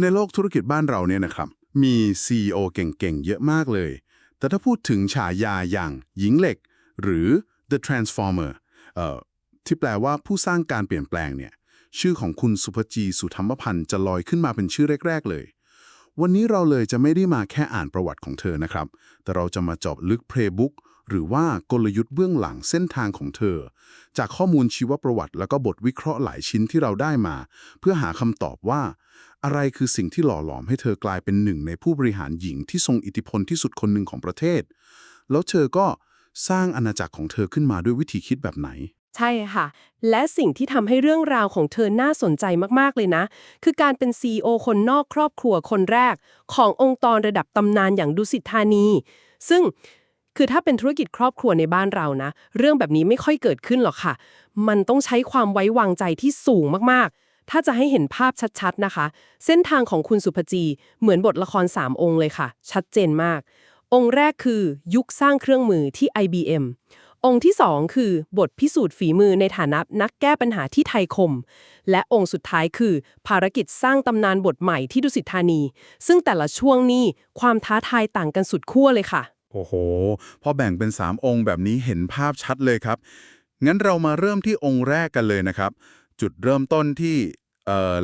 ในโลกธุรกิจบ้านเราเนี่ยนะครับ มี CEO เก่งๆ เยอะมากเลย แต่ถ้าพูดถึงฉายาอย่างหญิงเหล็ก หรือ The Transformer เอ่อที่แปลว่าผู้สร้างการเปลี่ยนแปลงเนี่ย ชื่อของคุณสุภจีสุธรรมพันธ์จะลอยขึ้นมาเป็นชื่อแรก ๆ เลย วันนี้เราเลยจะไม่ได้มาแค่อ่านประวัติของเธอนะครับ แต่เราจะมาเจอบลึกเพลย์บุ๊กหรือว่ากลยุทธ์เบื้องหลังเส้นทางของเธอ จากข้อมูลชีวประวัติแล้วก็บทวิเคราะห์หลายชิ้นที่เราได้มา เพื่อหาคำตอบว่า อะไรคือสิ่งที่หล่อหลอมให้เธอกลายเป็นหนึ่งในผู้บริหารหญิงที่ทรงอิทธิพลที่สุดคนหนึ่งของประเทศ แล้วเธอก็สร้างอาณาจักรของเธอขึ้นมาด้วยวิธีคิดแบบไหน ใช่ค่ะ และสิ่งที่ทำให้เรื่องราวของเธอน่าสนใจมาก ๆ เลยนะ คือการเป็น CEO คนนอกครอบครัวคนแรก ขององค์กรระดับตำนานอย่างดุสิตธานี ซึ่งคือถ้าเป็นธุรกิจครอบครัวในบ้านเรานะ เรื่องแบบนี้ไม่ค่อยเกิดขึ้นหรอกค่ะ มันต้องใช้ความไว้วางใจที่สูงมากๆ ถ้าจะให้เห็นภาพชัดๆนะคะ เส้นทางของคุณสุภจีเหมือนบทละคร 3 องค์เลยค่ะ ชัดเจนมาก องค์แรกคือยุคสร้างเครื่องมือที่ IBM องค์ที่ 2 คือบทพิสูจน์ฝีมือในฐานะนักแก้ปัญหาที่ไทยคม และองค์สุดท้ายคือ ภารกิจสร้างตำนานบทใหม่ที่ดุสิตธานี ซึ่งแต่ละช่วงนี้ความท้าทายต่างกันสุดขั้วเลยค่ะ โอ้โห พอแบ่งเป็น 3 องค์แบบนี้เห็นภาพชัดเลยครับ งั้นเรามาเริ่มที่องค์แรกกันเลยนะครับ จุดเริ่มต้นที่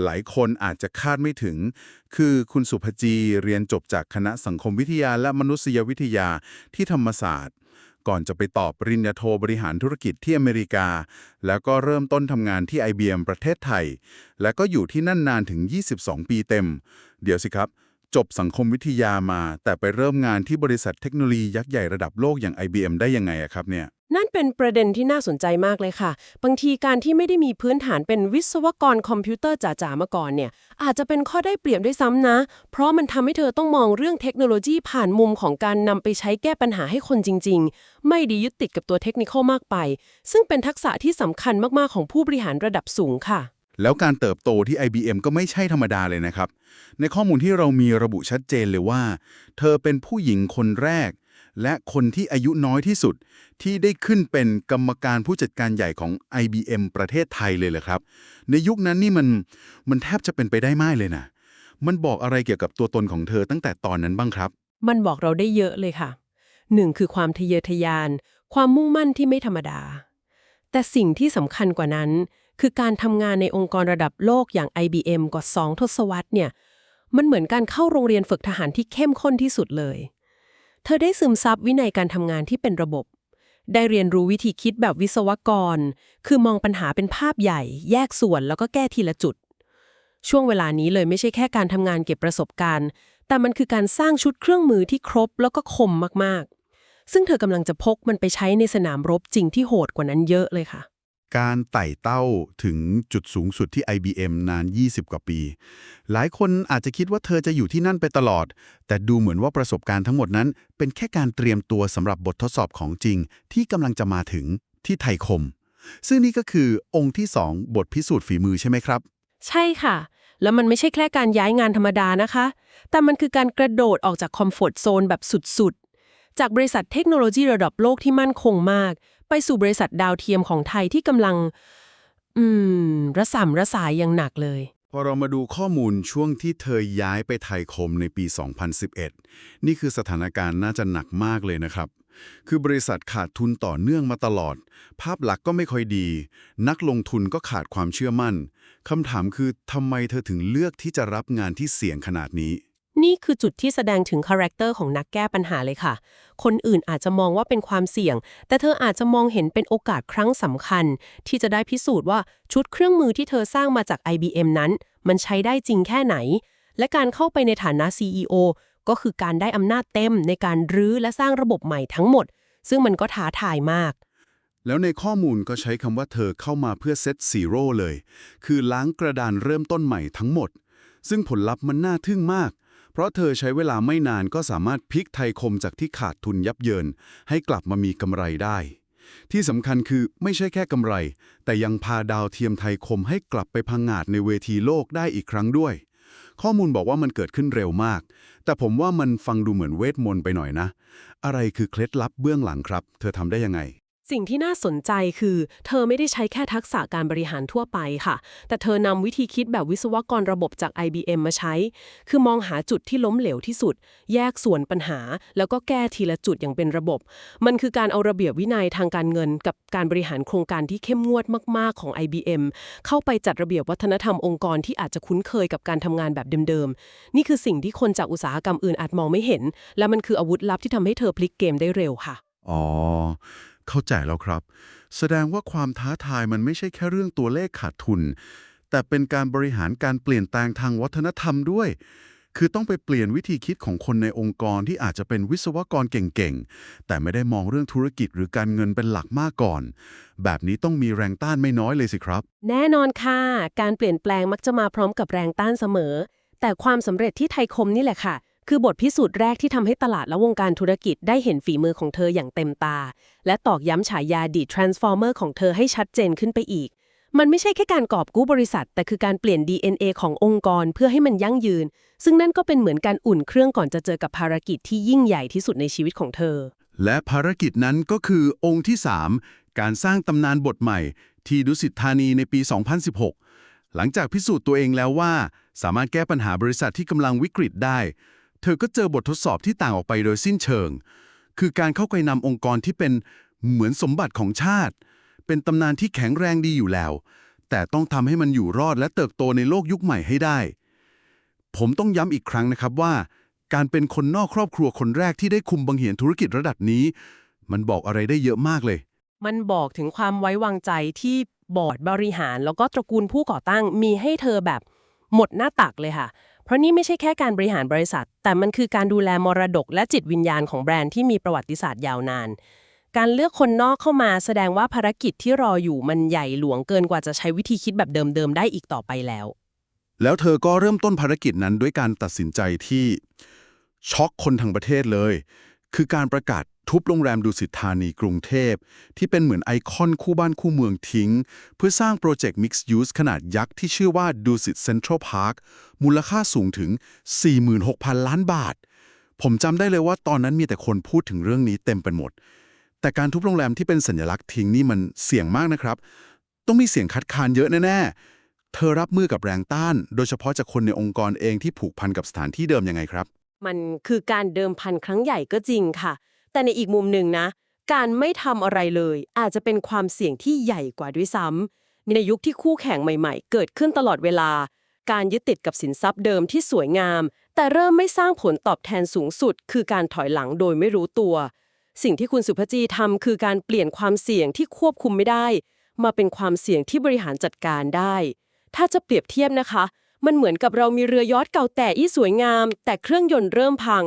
หลายคนอาจจะคาดไม่ถึง คือคุณสุภจีเรียนจบจากคณะสังคมวิทยาและมนุษยวิทยาที่ธรรมศาสตร์ ก่อนจะไปตอบปริญญาโทบริหารธุรกิจที่อเมริกา แล้วก็เริ่มต้นทำงานที่ IBM ประเทศไทย แล้วก็อยู่ที่นั่นนานถึง 22 ปีเต็ม เดี๋ยวสิครับ จบสังคมวิทยามา แต่ไปเริ่มงานที่บริษัทเทคโนโลยียักษ์ใหญ่ระดับโลกอย่าง IBM ได้ยังไงอะครับเนี่ย นั่นเป็นประเด็นที่น่าสนใจมากเลยค่ะ บางทีการที่ไม่ได้มีพื้นฐานเป็นวิศวกรคอมพิวเตอร์จ๋าๆมาก่อนเนี่ย อาจจะเป็นข้อได้เปรียบด้วยซ้ำนะ เพราะมันทำให้เธอต้องมองเรื่องเทคโนโลยีผ่านมุมของการนำไปใช้แก้ปัญหาให้คนจริง ๆ ไม่ดียึดติดกับตัวเทคนิคมากไป ซึ่งเป็นทักษะที่สำคัญมากๆของผู้บริหารระดับสูงค่ะ แล้วการเติบโตที่ IBM ก็ไม่ใช่ธรรมดาเลยนะครับ ในข้อมูลที่เรามีระบุชัดเจนเลยว่า เธอเป็นผู้หญิงคนแรก และคนที่อายุน้อยที่สุด ที่ได้ขึ้นเป็นกรรมการผู้จัดการใหญ่ของ IBM ประเทศไทยเลยเหรอครับ ในยุคนั้นนี่มันมันแทบจะเป็นไปได้ไม่เลยนะมันบอกอะไรเกี่ยวกับตัวตนของเธอตั้งแต่ตอนนั้นบ้างครับ มันบอกเราได้เยอะเลยค่ะหนึ่งคือความทะเยอทะยาน ความมุ่งมั่นที่ไม่ธรรมดา แต่สิ่งที่สำคัญกว่านั้น คือการทำงานในองค์กรระดับโลกอย่าง IBM กว่าสองทศวรรษเนี่ยมันเหมือนการเข้าโรงเรียนฝึกทหารที่เข้มข้นที่สุดเลย เธอได้ซึมซับวินัยการทำงานที่เป็นระบบ ได้เรียนรู้วิธีคิดแบบวิศวกร คือมองปัญหาเป็นภาพใหญ่ แยกส่วนแล้วก็แก้ทีละจุด ช่วงเวลานี้เลยไม่ใช่แค่การทำงานเก็บประสบการณ์ แต่มันคือการสร้างชุดเครื่องมือที่ครบแล้วก็คมมากๆ ซึ่งเธอกำลังจะพกมันไปใช้ในสนามรบจริงที่โหดกว่านั้นเยอะเลยค่ะ การไต่เต้าถึงจุดสูงสุดที่ IBM นาน 20 กว่าปี หลายคนอาจจะคิดว่าเธอจะอยู่ที่นั่นไปตลอด แต่ดูเหมือนว่าประสบการณ์ทั้งหมดนั้น เป็นแค่การเตรียมตัวสำหรับบททดสอบของจริง ที่กำลังจะมาถึงที่ไทยคม ซึ่งนี่ก็คือองค์ที่ 2 บทพิสูจน์ฝีมือใช่ไหมครับ ใช่ค่ะ แล้วมันไม่ใช่แค่การย้ายงานธรรมดานะคะ แต่มันคือการกระโดดออกจากคอมฟอร์ตโซนแบบสุดๆ จากบริษัทเทคโนโลยีระดับโลกที่มั่นคงมาก ไปสู่บริษัทดาวเทียมของไทยที่กำลัง อืม ระสำระสายอย่างหนักเลย พอเรามาดูข้อมูลช่วงที่เธอย้ายไปไทยคมในปี 2011 นี่คือสถานการณ์น่าจะหนักมากเลยนะครับ คือบริษัทขาดทุนต่อเนื่องมาตลอด ภาพลักษณ์ก็ไม่ค่อยดี นักลงทุนก็ขาดความเชื่อมั่นคำถามคือทำไมเธอถึงเลือกที่จะรับงานที่เสี่ยงขนาดนี้ นี่คือจุดที่แสดงถึงคาแรคเตอร์ของนักแก้ปัญหาเลยค่ะ คนอื่นอาจจะมองว่าเป็นความเสี่ยง แต่เธออาจจะมองเห็นเป็นโอกาสครั้งสำคัญ ที่จะได้พิสูจน์ว่าชุดเครื่องมือที่เธอสร้างมาจาก IBM นั้น มันใช้ได้จริงแค่ไหน และการเข้าไปในฐานะ CEO ก็คือการได้อำนาจเต็มในการรื้อและสร้างระบบใหม่ทั้งหมด ซึ่งมันก็ท้าทายมาก แล้วในข้อมูลก็ใช้คำว่าเธอเข้ามาเพื่อเซตซีโร่เลย คือล้างกระดานเริ่มต้นใหม่ทั้งหมด ซึ่งผลลัพธ์มันน่าทึ่งมาก เพราะเธอใช้เวลาไม่นานก็สามารถพลิกไทยคมจากที่ขาดทุนยับเยิน ให้กลับมามีกำไรได้ ที่สำคัญคือไม่ใช่แค่กำไร แต่ยังพาดาวเทียมไทยคมให้กลับไปพังงาดในเวทีโลกได้อีกครั้งด้วย ข้อมูลบอกว่ามันเกิดขึ้นเร็วมาก แต่ผมว่ามันฟังดูเหมือนเวทมนต์ไปหน่อยนะ อะไรคือเคล็ดลับเบื้องหลังครับ เธอทำได้ยังไง สิ่งที่น่าสนใจคือ เธอไม่ได้ใช้แค่ทักษะการบริหารทั่วไปค่ะ แต่เธอนำวิธีคิดแบบวิศวกรระบบจาก IBM มาใช้ คือมองหาจุดที่ล้มเหลวที่สุด แยกส่วนปัญหา แล้วก็แก้ทีละจุดอย่างเป็นระบบ มันคือการเอาระเบียบวินัยทางการเงิน กับการบริหารโครงการที่เข้มงวดมาก ๆของ IBM เข้าไปจัดระเบียบวัฒนธรรมองค์กรที่อาจจะคุ้นเคยกับการทำงานแบบเดิมๆ นี่คือสิ่งที่คนจากอุตสาหกรรมอื่นอาจมองไม่เห็น และมันคืออาวุธลับที่ทำให้เธอพลิกเกมได้เร็วค่ะ อ๋อ เข้าใจแล้วครับ แสดงว่าความท้าทายมันไม่ใช่แค่เรื่องตัวเลขขาดทุน แต่เป็นการบริหารการเปลี่ยนแปลงทางวัฒนธรรมด้วย คือต้องไปเปลี่ยนวิธีคิดของคนในองค์กรที่อาจจะเป็นวิศวกรเก่งๆ แต่ไม่ได้มองเรื่องธุรกิจหรือการเงินเป็นหลักมากก่อน แบบนี้ต้องมีแรงต้านไม่น้อยเลยสิครับ แน่นอนค่ะ การเปลี่ยนแปลงมักจะมาพร้อมกับแรงต้านเสมอ แต่ความสำเร็จที่ไทยคมนี่แหละค่ะ คือบทพิสูจน์แรกที่ทำให้ตลาดและวงการธุรกิจได้เห็นฝีมือของเธออย่างเต็มตา และตอกย้ำฉายาดี Transformer ของเธอให้ชัดเจนขึ้นไปอีก มันไม่ใช่แค่การกอบกู้บริษัท แต่คือการเปลี่ยน DNA ขององค์กรเพื่อให้มันยั่งยืน ซึ่งนั่นก็เป็นเหมือนการอุ่นเครื่องก่อนจะเจอกับภารกิจที่ยิ่งใหญ่ที่สุดในชีวิตของเธอ และภารกิจนั้นก็คือองค์ที่ 3 การสร้างตำนานบทใหม่ ที่ดุสิตธานีในปี 2016 หลังจากพิสูจน์ตัวเองแล้วว่า สามารถแก้ปัญหาบริษัทที่กำลังวิกฤตได้ เธอก็เจอบททดสอบที่ต่างออกไปโดยสิ้นเชิง คือการเข้าไปนำองค์กรที่เป็นเหมือนสมบัติของชาติ เป็นตำนานที่แข็งแรงดีอยู่แล้ว แต่ต้องทำให้มันอยู่รอดและเติบโตในโลกยุคใหม่ให้ได้ ผมต้องย้ำอีกครั้งนะครับว่า การเป็นคนนอกครอบครัวคนแรกที่ได้คุมบังเหียนธุรกิจระดับนี้ มันบอกอะไรได้เยอะมากเลย มันบอกถึงความไว้วางใจที่บอร์ดบริหาร แล้วก็ตระกูลผู้ก่อตั้งมีให้เธอแบบหมดหน้าตักเลยค่ะ เพราะนี่ไม่ใช่แค่การบริหารบริษัท แต่มันคือการดูแลมรดกและจิตวิญญาณของแบรนด์ที่มีประวัติศาสตร์ยาวนาน การเลือกคนนอกเข้ามาแสดงว่าภารกิจที่รออยู่มันใหญ่หลวงเกินกว่าจะใช้วิธีคิดแบบเดิมๆได้อีกต่อไปแล้ว แล้วเธอก็เริ่มต้นภารกิจนั้นด้วยการตัดสินใจที่ช็อกคนทั้งประเทศเลย คือการประกาศทุบโรงแรมดุสิตธานีกรุงเทพ ที่เป็นเหมือนไอคอนคู่บ้านคู่เมืองทิ้ง เพื่อสร้างโปรเจกต์ Mixed Use ขนาดยักษ์ที่ชื่อว่าดุสิตเซ็นทรัลพาร์คมูลค่าสูงถึง 46,000 ล้านบาท ผมจำได้เลยว่าตอนนั้นมีแต่คนพูดถึงเรื่องนี้เต็มไปหมด แต่การทุบโรงแรมที่เป็นสัญลักษณ์ทิ้งนี่มันเสี่ยงมากนะครับ ต้องมีเสียงคัดค้านเยอะแน่ๆเธอรับมือกับแรงต้าน โดยเฉพาะจากคนในองค์กรเองที่ผูกพันกับสถานที่เดิมยังไงครับ มันคือการเดิมพันครั้งใหญ่ก็จริงค่ะ แต่ในอีกมุมหนึ่งนะ การไม่ทำอะไรเลย อาจจะเป็นความเสี่ยงที่ใหญ่กว่าด้วยซ้ำในยุคที่คู่แข่งใหม่ๆ เกิดขึ้นตลอดเวลา การยึดติดกับสินทรัพย์เดิมที่สวยงาม แต่เริ่มไม่สร้างผลตอบแทนสูงสุด คือการถอยหลังโดยไม่รู้ตัว สิ่งที่คุณสุภจีทำคือการเปลี่ยนความเสี่ยงที่ควบคุมไม่ได้ มาเป็นความเสี่ยงที่บริหารจัดการได้ ถ้าจะเปรียบเทียบนะคะ มันเหมือนกับเรามีเรือยอทเก่าแต่อี้สวยงาม แต่เครื่องยนต์เริ่มพัง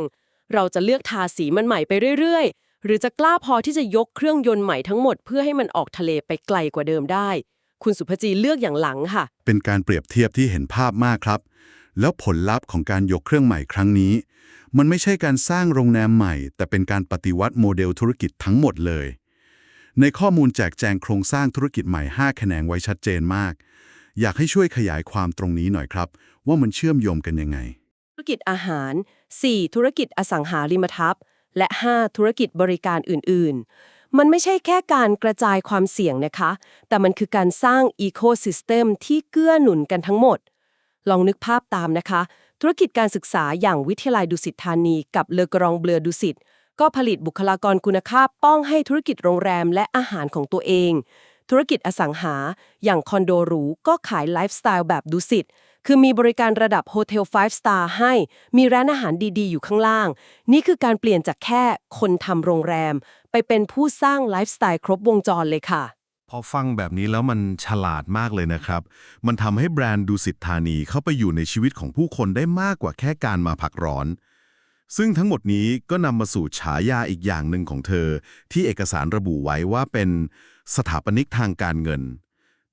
เราจะเลือกทาสีมันใหม่ไปเรื่อยๆ หรือจะกล้าพอที่จะยกเครื่องยนต์ใหม่ทั้งหมด เพื่อให้มันออกทะเลไปไกลกว่าเดิมได้ คุณสุภจีเลือกอย่างหลังค่ะ เป็นการเปรียบเทียบที่เห็นภาพมากครับ แล้วผลลัพธ์ของการยกเครื่องใหม่ครั้งนี้ มันไม่ใช่การสร้างโรงแรมใหม่ แต่เป็นการปฏิวัติโมเดลธุรกิจทั้งหมดเลย ในข้อมูลแจกแจงโครงสร้างธุรกิจใหม่ 5 แขนงไว้ชัดเจนมาก อยากให้ช่วยขยายความตรงนี้หน่อยครับ ว่ามันเชื่อมโยงกันยังไง ธุรกิจอาหาร 4. ธุรกิจอสังหาริมทรัพย์ และ 5. ธุรกิจบริการอื่น ๆ มันไม่ใช่แค่การกระจายความเสี่ยงนะคะ แต่มันคือการสร้างอีโคซิสเต็มที่เกื้อหนุนกันทั้งหมด ลองนึกภาพตามนะคะ ธุรกิจการศึกษาอย่างวิทยาลัยดุสิตธานี กับเลอกรองเบลอดุสิตก็ผลิตบุคลากรคุณภาพป้องให้ธุรกิจโรงแรมและอาหารของตัวเอง ธุรกิจอสังหา อย่างคอนโดหรูก็ขายไลฟ์สไตล์แบบดุสิตคือมีบริการระดับโฮเทล5 star ให้ มีร้านอาหารดีๆ อยู่ข้างล่าง นี่คือการเปลี่ยนจากแค่คนทำโรงแรม ไปเป็นผู้สร้างไลฟ์สไตล์ครบวงจรเลยค่ะ พอฟังแบบนี้แล้วมันฉลาดมากเลยนะครับ มันทำให้แบรนด์ดูสิทธานีเข้าไปอยู่ในชีวิตของผู้คนได้มากกว่าแค่การมาพักร้อน ซึ่งทั้งหมดนี้ก็นำมาสู่ฉายาอีกอย่างหนึ่งของเธอ ที่เอกสารระบุไว้ว่าเป็น สถาปนิกทางการเงิน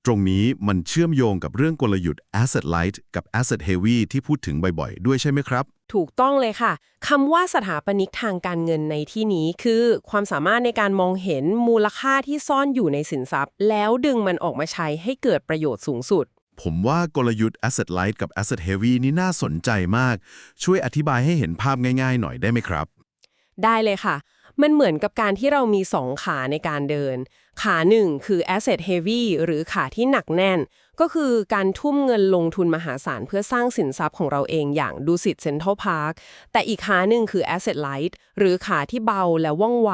ตรงนี้มันเชื่อมโยงกับเรื่องกลยุทธ์ asset light กับ asset heavy ที่พูดถึงบ่อยๆ ด้วยใช่ไหมครับ ถูกต้องเลยค่ะคำว่าสถาปนิกทางการเงินในที่นี้คือ ความสามารถในการมองเห็นมูลค่าที่ซ่อนอยู่ในสินทรัพย์ แล้วดึงมันออกมาใช้ให้เกิดประโยชน์สูงสุดผมว่ากลยุทธ์ asset light กับ asset heavy นี่น่าสนใจมาก ช่วยอธิบายให้เห็นภาพง่ายๆ หน่อยได้ไหมครับ ได้เลยค่ะ มันเหมือนกับการที่เรามีสองขาในการเดิน ขาหนึ่งคือ asset heavy หรือขาที่หนักแน่น ก็คือการทุ่มเงินลงทุนมหาศาลเพื่อสร้างสินทรัพย์ของเราเองอย่างดูสิตเซ็นทรัลพาร์คแต่อีกขาหนึ่งคือ asset light หรือขาที่เบาและว่องไว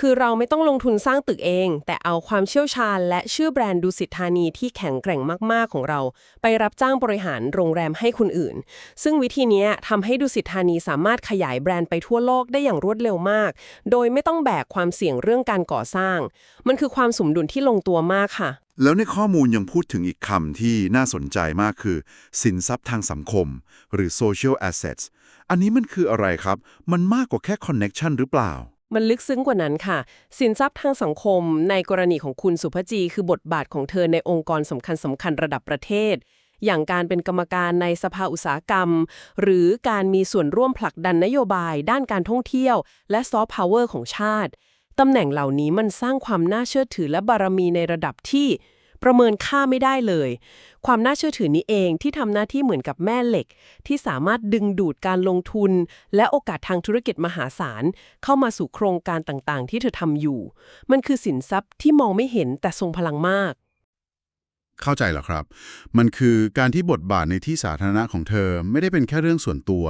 คือเราไม่ต้องลงทุนสร้างตึกเอง แต่เอาความเชี่ยวชาญ และชื่อแบรนด์ดูสิตธานีที่แข็งแกร่งมาก ๆ ของเรา ไปรับจ้างบริหารโรงแรมให้คนอื่น ซึ่งวิธีนี้ทำให้ดูสิตธานีสามารถขยายแบรนด์ไปทั่วโลกได้อย่างรวดเร็วมาก โดยไม่ต้องแบกความเสี่ยงเรื่องการก่อสร้าง มันคือความสมดุลที่ลงตัวมากค่ะ แล้วในข้อมูลยังพูดถึงอีกคำที่น่าสนใจมากคือ สินทรัพย์ทางสังคม หรือ social assets อันนี้มันคืออะไรครับ มันมากกว่าแค่ connection หรือเปล่า มันลึกซึ้งกว่านั้นค่ะ สินทรัพย์ทางสังคม ในกรณีของคุณสุภจี คือบทบาทของเธอในองค์กรสำคัญสำคัญระดับประเทศ อย่างการเป็นกรรมการในสภาอุตสาหกรรม หรือการมีส่วนร่วมผลักดันนโยบาย ด้านการท่องเที่ยว และซอฟต์พาวเวอร์ของชาติตำแหน่งเหล่านี้มันสร้างความน่าเชื่อถือและบารมีในระดับที่ ประเมินค่าไม่ได้เลย ความน่าเชื่อถือนี้เองที่ทำหน้าที่เหมือนกับแม่เหล็ก ที่สามารถดึงดูดการลงทุน และโอกาสทางธุรกิจมหาศาล เข้ามาสู่โครงการต่างๆ ที่เธอทำอยู่ มันคือสินทรัพย์ที่มองไม่เห็นแต่ทรงพลังมากเข้าใจแล้วครับ มันคือการที่บทบาทในที่สาธารณะของเธอไม่ได้เป็นแค่เรื่องส่วนตัว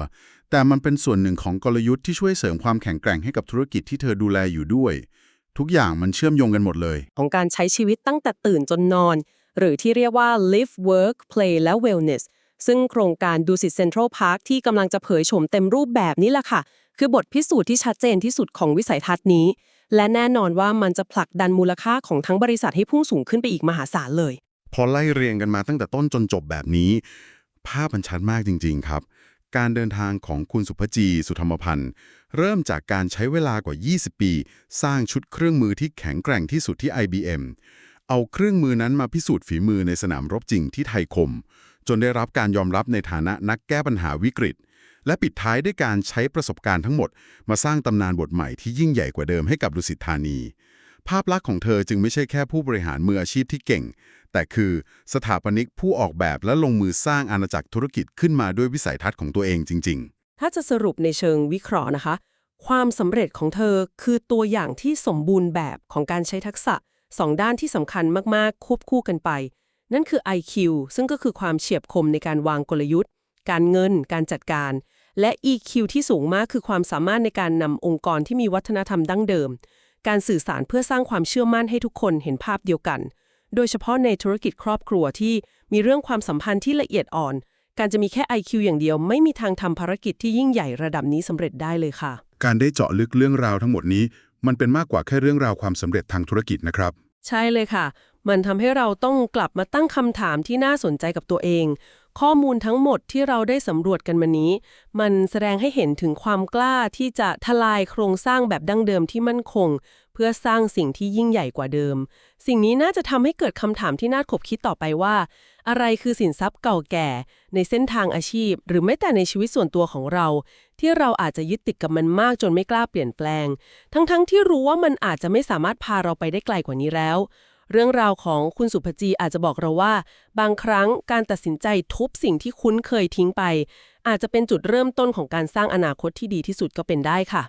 แต่มันเป็นส่วนหนึ่งของกลยุทธ์ที่ช่วยเสริมความแข็งแกร่งให้กับธุรกิจที่เธอดูแลอยู่ด้วย ทุกอย่างมันเชื่อมโยงกันหมดเลย ของการใช้ชีวิตตั้งแต่ตื่นจนนอน หรือที่เรียกว่า live work play และ wellness ซึ่งโครงการดูสิตเซ็นทรัลพาร์คที่กำลังจะเผยโฉมเต็มรูปแบบนี้แหละค่ะ คือบทพิสูจน์ที่ชัดเจนที่สุดของวิสัยทัศน์นี้ และแน่นอนว่ามันจะผลักดันมูลค่าของทั้งบริษัทให้พุ่งสูงขึ้นไปอีกมหาศาลเลย พอไล่เรียงกันมาตั้งแต่ต้นจนจบแบบนี้ ภาพมันชัดมากจริง ๆ ครับ การเดินทางของคุณสุภจีสุธรรมพันธ์ เริ่มจากการใช้เวลากว่า 20 ปี สร้างชุดเครื่องมือที่แข็งแกร่งที่สุดที่ IBM เอาเครื่องมือนั้นมาพิสูจน์ฝีมือในสนามรบจริงที่ไทยคม จนได้รับการยอมรับในฐานะนักแก้ปัญหาวิกฤต และปิดท้ายด้วยการใช้ประสบการณ์ทั้งหมด มาสร้างตำนานบทใหม่ที่ยิ่งใหญ่กว่าเดิมให้กับดุสิตธานี ภาพลักษณ์ของเธอจึงไม่ใช่แค่ผู้บริหารมืออาชีพที่เก่ง แต่คือสถาปนิกผู้ออกแบบและลงมือสร้างอาณาจักรธุรกิจขึ้นมาด้วยวิสัยทัศน์ของตัวเองจริง ๆ ถ้าจะสรุปในเชิงวิเคราะห์นะคะ ความสำเร็จของเธอคือตัวอย่างที่สมบูรณ์แบบของการใช้ทักษะสองด้านที่สำคัญมากๆ ควบคู่กันไป นั่นคือ IQ ซึ่งก็คือความเฉียบคมในการวางกลยุทธ์ การเงิน การจัดการ และ EQ ที่สูงมากคือความสามารถในการนำองค์กรที่มีวัฒนธรรมดั้งเดิม การสื่อสารเพื่อสร้างความเชื่อมั่นให้ทุกคนเห็นภาพเดียวกัน โดยเฉพาะในธุรกิจครอบครัวที่มีเรื่องความสัมพันธ์ที่ละเอียดอ่อน การจะมีแค่ IQ อย่างเดียว ไม่มีทางทำภารกิจที่ยิ่งใหญ่ระดับนี้สำเร็จได้เลยค่ะ การได้เจาะลึกเรื่องราวทั้งหมดนี้ มันเป็นมากกว่าแค่เรื่องราวความสำเร็จทางธุรกิจนะครับ ใช่เลยค่ะ มันทำให้เราต้องกลับมาตั้งคำถามที่น่าสนใจกับตัวเอง ข้อมูลทั้งหมดที่เราได้สำรวจกันมานี้ มันแสดงให้เห็นถึงความกล้าที่จะทลายโครงสร้างแบบดั้งเดิมที่มั่นคง เพื่อสร้างสิ่งที่ยิ่งใหญ่กว่าเดิม สิ่งนี้น่าจะทำให้เกิดคำถามที่น่าขบคิดต่อไปว่า อะไรคือสินทรัพย์เก่าแก่ ในเส้นทางอาชีพ หรือแม้แต่ในชีวิตส่วนตัวของเรา ที่เราอาจจะยึดติดกับมันมากจนไม่กล้าเปลี่ยนแปลง ทั้งๆทที่รู้ว่ามันอาจจะไม่สามารถพาเราไปได้ไกลกว่านี้แล้ว เรื่องราวของคุณสุภจีอาจจะบอกเราว่า บางครั้งการตัดสินใจทุบสิ่งที่คุ้นเคยทิ้งไป อาจจะเป็นจุดเริ่มต้นของการสร้างอนาคตที่ดีที่สุดก็เป็นได้ค่ะ